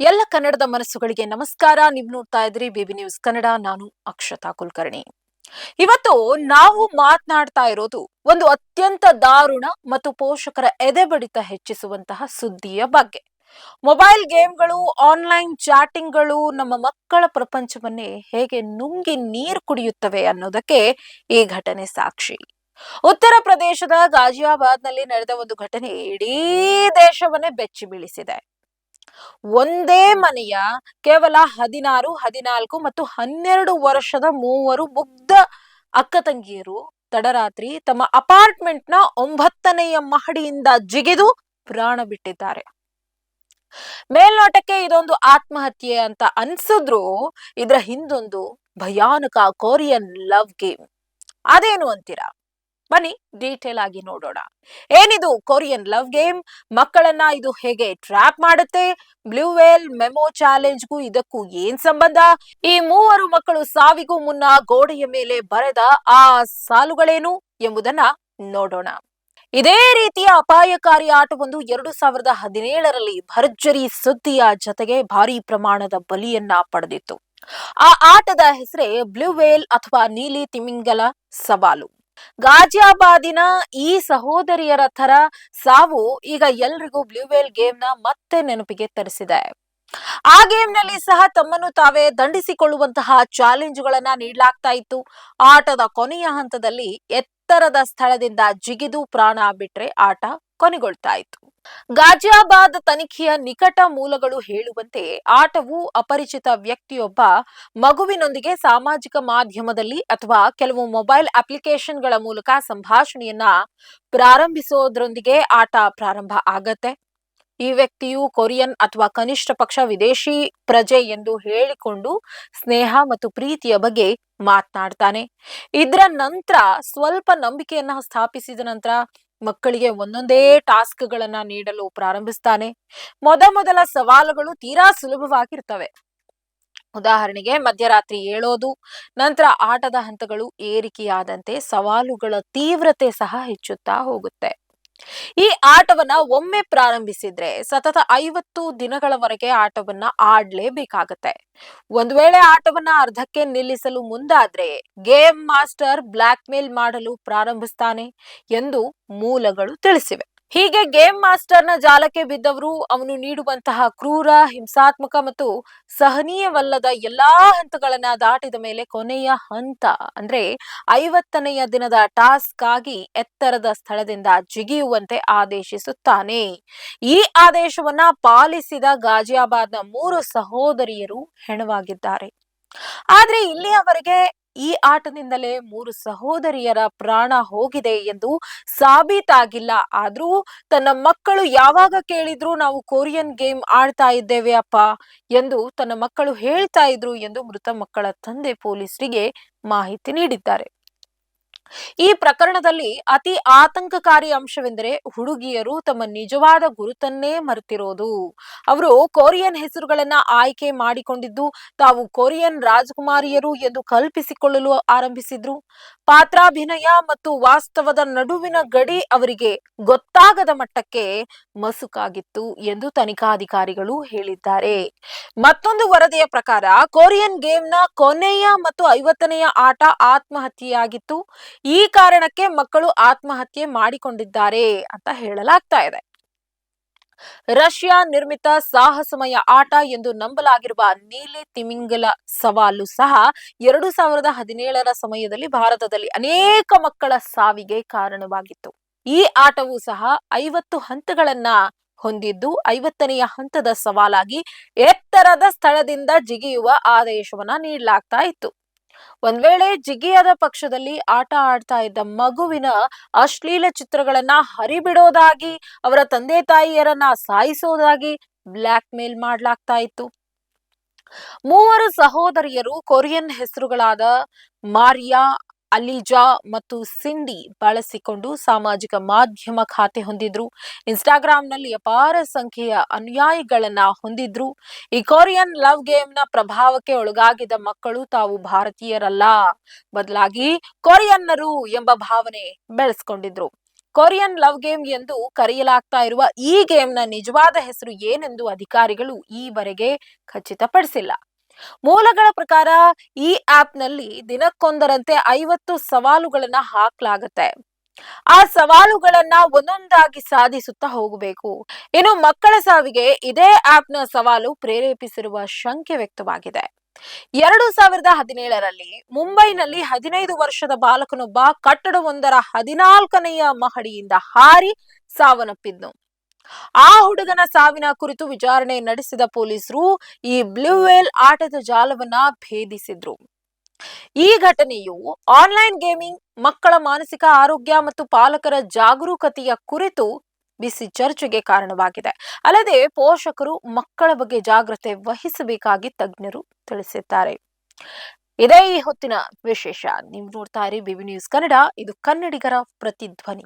ಎಲ್ಲ ಕನ್ನಡದ ಮನಸ್ಸುಗಳಿಗೆ ನಮಸ್ಕಾರ. ನೀವು ನೋಡ್ತಾ ಇದ್ರಿ ಬೇಬಿ ನ್ಯೂಸ್ ಕನ್ನಡ. ನಾನು ಅಕ್ಷತಾ ಕುಲಕರ್ಣಿ. ಇವತ್ತು ನಾವು ಮಾತನಾಡ್ತಾ ಇರೋದು ಒಂದು ಅತ್ಯಂತ ದಾರುಣ ಮತ್ತು ಪೋಷಕರ ಎದೆಬಡಿತ ಹೆಚ್ಚಿಸುವಂತಹ ಸುದ್ದಿಯ ಬಗ್ಗೆ. ಮೊಬೈಲ್ ಗೇಮ್ಗಳು ಆನ್ಲೈನ್ ಚಾಟಿಂಗ್ಗಳು ನಮ್ಮ ಮಕ್ಕಳ ಪ್ರಪಂಚವನ್ನೇ ಹೇಗೆ ನುಂಗಿ ನೀರು ಕುಡಿಯುತ್ತವೆ ಅನ್ನೋದಕ್ಕೆ ಈ ಘಟನೆ ಸಾಕ್ಷಿ. ಉತ್ತರ ಪ್ರದೇಶದ ಗಾಜಿಯಾಬಾದ್ನಲ್ಲಿ ನಡೆದ ಒಂದು ಘಟನೆ ಇಡೀ ದೇಶವನ್ನೇ ಬೆಚ್ಚಿ ಬೀಳಿಸಿದೆ. ಒಂದೇ ಮನೆಯ ಕೇವಲ ಹದಿನಾರು ಹದಿನಾಲ್ಕು ಮತ್ತು ಹನ್ನೆರಡು ವರ್ಷದ ಮೂವರು ಮುಗ್ಧ ಅಕ್ಕ ತಂಗಿಯರು ತಡರಾತ್ರಿ ತಮ್ಮ ಅಪಾರ್ಟ್ಮೆಂಟ್ನ ಒಂಬತ್ತನೆಯ ಮಹಡಿಯಿಂದ ಜಿಗಿದು ಪ್ರಾಣ ಬಿಟ್ಟಿದ್ದಾರೆ. ಮೇಲ್ನೋಟಕ್ಕೆ ಇದೊಂದು ಆತ್ಮಹತ್ಯೆ ಅಂತ ಅನ್ಸಿದ್ರು ಇದರ ಹಿಂದೊಂದು ಭಯಾನಕ ಕೊರಿಯನ್ ಲವ್ ಗೇಮ್ ಅದೇನು ಅಂತೀರಾ? ಬನ್ನಿ ಡೀಟೇಲ್ ಆಗಿ ನೋಡೋಣ. ಏನಿದು ಕೊರಿಯನ್ ಲವ್ ಗೇಮ್ ಮಕ್ಕಳನ್ನ ಇದು ಹೇಗೆ ಟ್ರ್ಯಾಪ್ ಮಾಡುತ್ತೆ? ಬ್ಲೂ ವೇಲ್ ಮೆಮೋ ಚಾಲೆಂಜ್ಗೂ ಇದಕ್ಕೂ ಏನ್ ಸಂಬಂಧ? ಈ ಮೂವರು ಮಕ್ಕಳು ಸಾವಿಗೂ ಮುನ್ನ ಗೋಡೆಯ ಮೇಲೆ ಬರೆದ ಆ ಸಾಲುಗಳೇನು ಎಂಬುದನ್ನ ನೋಡೋಣ. ಇದೇ ರೀತಿಯ ಅಪಾಯಕಾರಿ ಆಟವೊಂದು ಎರಡು ಸಾವಿರದ ಹದಿನೇಳರಲ್ಲಿ ಭರ್ಜರಿ ಸುದ್ದಿಯ ಜೊತೆಗೆ ಭಾರಿ ಪ್ರಮಾಣದ ಬಲಿಯನ್ನ ಪಡೆದಿತ್ತು. ಆ ಆಟದ ಹೆಸರೇ ಬ್ಲೂ ವೇಲ್ ಅಥವಾ ನೀಲಿ ತಿಮಿಂಗಲ ಸವಾಲು. ಗಾಜಿಯಾಬಾದಿನ ಈ ಸಹೋದರಿಯರ ತರ ಸಾವು ಈಗ ಎಲ್ರಿಗೂ ಬ್ಲೂವೇಲ್ ಗೇಮ್ನ ಮತ್ತೆ ನೆನಪಿಗೆ ತರಿಸಿದೆ. ಆ ಗೇಮ್ನಲ್ಲಿ ಸಹ ತಮ್ಮನ್ನು ತಾವೇ ದಂಡಿಸಿಕೊಳ್ಳುವಂತಹ ಚಾಲೆಂಜ್ಗಳನ್ನ ನೀಡಲಾಗ್ತಾ ಇತ್ತು. ಆಟದ ಕೊನೆಯ ಹಂತದಲ್ಲಿ ಎತ್ತರದ ಸ್ಥಳದಿಂದ ಜಿಗಿದು ಪ್ರಾಣ ಬಿಟ್ರೆ ಆಟ ಕೊನೆಗೊಳ್ತಾ ಇತ್ತು. ಗಾಜಿಯಾಬಾದ್ ತನಿಖೆಯ ನಿಕಟ ಮೂಲಗಳು ಹೇಳುವಂತೆ ಆಟವು ಅಪರಿಚಿತ ವ್ಯಕ್ತಿಯೊಬ್ಬ ಮಗುವಿನೊಂದಿಗೆ ಸಾಮಾಜಿಕ ಮಾಧ್ಯಮದಲ್ಲಿ ಅಥವಾ ಕೆಲವು ಮೊಬೈಲ್ ಅಪ್ಲಿಕೇಶನ್ಗಳ ಮೂಲಕ ಸಂಭಾಷಣೆಯನ್ನ ಪ್ರಾರಂಭಿಸೋದ್ರೊಂದಿಗೆ ಆಟ ಪ್ರಾರಂಭ ಆಗತ್ತೆ. ಈ ವ್ಯಕ್ತಿಯು ಕೊರಿಯನ್ ಅಥವಾ ಕನಿಷ್ಠ ಪಕ್ಷ ವಿದೇಶಿ ಪ್ರಜೆ ಎಂದು ಹೇಳಿಕೊಂಡು ಸ್ನೇಹ ಮತ್ತು ಪ್ರೀತಿಯ ಬಗ್ಗೆ ಮಾತನಾಡ್ತಾನೆ. ಇದರ ನಂತರ ಸ್ವಲ್ಪ ನಂಬಿಕೆಯನ್ನ ಸ್ಥಾಪಿಸಿದ ನಂತರ ಮಕ್ಕಳಿಗೆ ಒಂದೊಂದೇ ಟಾಸ್ಕ್ ಗಳನ್ನ ನೀಡಲು ಪ್ರಾರಂಭಿಸ್ತಾನೆ. ಮೊದಮೊದಲ ಸವಾಲುಗಳು ತೀರಾ ಸುಲಭವಾಗಿರ್ತವೆ. ಉದಾಹರಣೆಗೆ ಮಧ್ಯರಾತ್ರಿ ಏಳೋದು, ನಂತರ ಆಟದ ಹಂತಗಳು ಏರಿಕೆಯಾದಂತೆ ಸವಾಲುಗಳ ತೀವ್ರತೆ ಸಹ ಹೆಚ್ಚುತ್ತಾ ಹೋಗುತ್ತೆ. ಈ ಆಟವನ್ನ ಒಮ್ಮೆ ಪ್ರಾರಂಭಿಸಿದ್ರೆ ಸತತ ಐವತ್ತು ದಿನಗಳವರೆಗೆ ಆಟವನ್ನ ಆಡ್ಲೇಬೇಕಾಗತ್ತೆ. ಒಂದ್ ವೇಳೆ ಆಟವನ್ನ ಅರ್ಧಕ್ಕೆ ನಿಲ್ಲಿಸಲು ಮುಂದಾದ್ರೆ ಗೇಮ್ ಮಾಸ್ಟರ್ ಬ್ಲಾಕ್ ಮೇಲ್ ಮಾಡಲು ಪ್ರಾರಂಭಿಸ್ತಾನೆ ಎಂದು ಮೂಲಗಳು ತಿಳಿಸಿವೆ. ಹೀಗೆ ಗೇಮ್ ಮಾಸ್ಟರ್ನ ಜಾಲಕ್ಕೆ ಬಿದ್ದವರು ಅವನು ನೀಡುವಂತಹ ಕ್ರೂರ, ಹಿಂಸಾತ್ಮಕ ಮತ್ತು ಸಹನೀಯವಲ್ಲದ ಎಲ್ಲಾ ಹಂತಗಳನ್ನ ದಾಟಿದ ಮೇಲೆ ಕೊನೆಯ ಹಂತ, ಅಂದ್ರೆ ಐವತ್ತನೆಯ ದಿನದ ಟಾಸ್ಕ್ ಆಗಿ ಎತ್ತರದ ಸ್ಥಳದಿಂದ ಜಿಗಿಯುವಂತೆ ಆದೇಶಿಸುತ್ತಾನೆ. ಈ ಆದೇಶವನ್ನ ಪಾಲಿಸಿದ ಗಾಜಿಯಾಬಾದ್ನ ಮೂರು ಸಹೋದರಿಯರು ಹೆಣವಾಗಿದ್ದಾರೆ. ಆದ್ರೆ ಇಲ್ಲಿಯವರೆಗೆ ಈ ಆಟದಿಂದಲೇ ಮೂರು ಸಹೋದರಿಯರ ಪ್ರಾಣ ಹೋಗಿದೆ ಎಂದು ಸಾಬೀತಾಗಿಲ್ಲ. ಆದ್ರೂ ತನ್ನ ಮಕ್ಕಳು ಯಾವಾಗ ಕೇಳಿದ್ರು ನಾವು ಕೊರಿಯನ್ ಗೇಮ್ ಆಡ್ತಾ ಇದ್ದೇವೆ ಅಪ್ಪ ಎಂದು ತನ್ನ ಮಕ್ಕಳು ಹೇಳ್ತಾ ಇದ್ರು ಎಂದು ಮೃತ ಮಕ್ಕಳ ತಂದೆ ಪೊಲೀಸರಿಗೆ ಮಾಹಿತಿ ನೀಡಿದ್ದಾರೆ. ಈ ಪ್ರಕರಣದಲ್ಲಿ ಅತಿ ಆತಂಕಕಾರಿ ಅಂಶವೆಂದರೆ ಹುಡುಗಿಯರು ತಮ್ಮ ನಿಜವಾದ ಗುರುತನ್ನೇ ಮರೆತಿರೋದು. ಅವರು ಕೊರಿಯನ್ ಹೆಸರುಗಳನ್ನ ಆಯ್ಕೆ ಮಾಡಿಕೊಂಡಿದ್ದು, ತಾವು ಕೊರಿಯನ್ ರಾಜಕುಮಾರಿಯರು ಎಂದು ಕಲ್ಪಿಸಿಕೊಳ್ಳಲು ಆರಂಭಿಸಿದ್ರು. ಪಾತ್ರಾಭಿನಯ ಮತ್ತು ವಾಸ್ತವದ ನಡುವಿನ ಗಡಿ ಅವರಿಗೆ ಗೊತ್ತಾಗದ ಮಟ್ಟಕ್ಕೆ ಮಸುಕಾಗಿತ್ತು ಎಂದು ತನಿಖಾಧಿಕಾರಿಗಳು ಹೇಳಿದ್ದಾರೆ. ಮತ್ತೊಂದು ವರದಿಯ ಪ್ರಕಾರ, ಕೊರಿಯನ್ ಗೇಮ್ನ ಕೊನೆಯ ಮತ್ತು ಐವತ್ತನೆಯ ಆಟ ಆತ್ಮಹತ್ಯೆಯಾಗಿತ್ತು. ಈ ಕಾರಣಕ್ಕೆ ಮಕ್ಕಳು ಆತ್ಮಹತ್ಯೆ ಮಾಡಿಕೊಂಡಿದ್ದಾರೆ ಅಂತ ಹೇಳಲಾಗ್ತಾ ಇದೆ. ರಷ್ಯಾ ನಿರ್ಮಿತ ಸಾಹಸಮಯ ಆಟ ಎಂದು ನಂಬಲಾಗಿರುವ ನೀಲಿ ತಿಮಿಂಗಲ ಸವಾಲು ಸಹ ಎರಡು ಸಾವಿರದ ಹದಿನೇಳರ ಸಮಯದಲ್ಲಿ ಭಾರತದಲ್ಲಿ ಅನೇಕ ಮಕ್ಕಳ ಸಾವಿಗೆ ಕಾರಣವಾಗಿತ್ತು. ಈ ಆಟವು ಸಹ ಐವತ್ತು ಹಂತಗಳನ್ನ ಹೊಂದಿದ್ದು, ಐವತ್ತನೆಯ ಹಂತದ ಸವಾಲಾಗಿ ಎತ್ತರದ ಸ್ಥಳದಿಂದ ಜಿಗಿಯುವ ಆದೇಶವನ್ನ ನೀಡಲಾಗ್ತಾ ಇತ್ತು. ಒಂದ್ ವೇಳೆ ಜಿಗಿಯದ ಪಕ್ಷದಲ್ಲಿ ಆಟ ಆಡ್ತಾ ಇದ್ದ ಮಗುವಿನ ಅಶ್ಲೀಲ ಚಿತ್ರಗಳನ್ನ ಹರಿಬಿಡೋದಾಗಿ, ಅವರ ತಂದೆ ತಾಯಿಯರನ್ನ ಸಾಯಿಸೋದಾಗಿ ಬ್ಲ್ಯಾಕ್ ಮೇಲ್ ಮಾಡ್ಲಾಗ್ತಾ ಇತ್ತು. ಮೂವರು ಸಹೋದರಿಯರು ಕೊರಿಯನ್ ಹೆಸರುಗಳಾದ ಮಾರಿಯಾ ಅಲಿಜಾ ಮತ್ತು ಸಿಂಡಿ ಬಳಸಿಕೊಂಡು ಸಾಮಾಜಿಕ ಮಾಧ್ಯಮ ಖಾತೆ ಹೊಂದಿದ್ರು. ಇನ್ಸ್ಟಾಗ್ರಾಂನಲ್ಲಿ ಅಪಾರ ಸಂಖ್ಯೆಯ ಅನುಯಾಯಿಗಳನ್ನ ಹೊಂದಿದ್ರು. ಈ ಕೊರಿಯನ್ ಲವ್ ಗೇಮ್ನ ಪ್ರಭಾವಕ್ಕೆ ಒಳಗಾಗಿದ್ದ ಮಕ್ಕಳು ತಾವು ಭಾರತೀಯರಲ್ಲ. ಬದಲಾಗಿ ಕೊರಿಯನ್ನರು ಎಂಬ ಭಾವನೆ ಬೆಳೆಸ್ಕೊಂಡಿದ್ರು. ಕೊರಿಯನ್ ಲವ್ ಗೇಮ್ ಎಂದು ಕರೆಯಲಾಗ್ತಾ ಇರುವ ಈ ಗೇಮ್ನ ನಿಜವಾದ ಹೆಸರು ಏನೆಂದು ಅಧಿಕಾರಿಗಳು ಈವರೆಗೆ ಖಚಿತಪಡಿಸಿಲ್ಲ. ಮೂಲಗಳ ಪ್ರಕಾರ ಈ ಆಪ್ನಲ್ಲಿ ದಿನಕ್ಕೊಂದರಂತೆ ಐವತ್ತು ಸವಾಲುಗಳನ್ನ ಹಾಕ್ಲಾಗತ್ತೆ. ಆ ಸವಾಲುಗಳನ್ನ ಒಂದೊಂದಾಗಿ ಸಾಧಿಸುತ್ತಾ ಹೋಗಬೇಕು. ಇನ್ನು ಮಕ್ಕಳ ಸಾವಿಗೆ ಇದೇ ಆಪ್ನ ಸವಾಲು ಪ್ರೇರೇಪಿಸಿರುವ ಶಂಕೆ ವ್ಯಕ್ತವಾಗಿದೆ. ಎರಡು ಸಾವಿರದ ಹದಿನೇಳರಲ್ಲಿ ಮುಂಬೈನಲ್ಲಿ ಹದಿನೈದು ವರ್ಷದ ಬಾಲಕನೊಬ್ಬ ಕಟ್ಟಡವೊಂದರ ಹದಿನಾಲ್ಕನೆಯ ಮಹಡಿಯಿಂದ ಹಾರಿ ಸಾವನ್ನಪ್ಪಿದ್ನು. ಆ ಹುಡುಗನ ಸಾವಿನ ಕುರಿತು ವಿಚಾರಣೆ ನಡೆಸಿದ ಪೊಲೀಸರು ಈ ಬ್ಲೂವೇಲ್ ಆಟದ ಜಾಲವನ್ನ ಭೇದಿಸಿದ್ರು. ಈ ಘಟನೆಯು ಆನ್ಲೈನ್ ಗೇಮಿಂಗ್, ಮಕ್ಕಳ ಮಾನಸಿಕ ಆರೋಗ್ಯ ಮತ್ತು ಪಾಲಕರ ಜಾಗರೂಕತೆಯ ಕುರಿತು ಬಿಸಿ ಚರ್ಚೆಗೆ ಕಾರಣವಾಗಿದೆ. ಅಲ್ಲದೆ ಪೋಷಕರು ಮಕ್ಕಳ ಬಗ್ಗೆ ಜಾಗ್ರತೆ ವಹಿಸಬೇಕಾಗಿ ತಜ್ಞರು ತಿಳಿಸಿದ್ದಾರೆ. ಇದೇ ಈ ಹೊತ್ತಿನ ವಿಶೇಷ. ನೀವು ನೋಡ್ತಾ ಇರಿ ಬಿಬಿ ನ್ಯೂಸ್ ಕನ್ನಡ. ಇದು ಕನ್ನಡಿಗರ ಪ್ರತಿಧ್ವನಿ.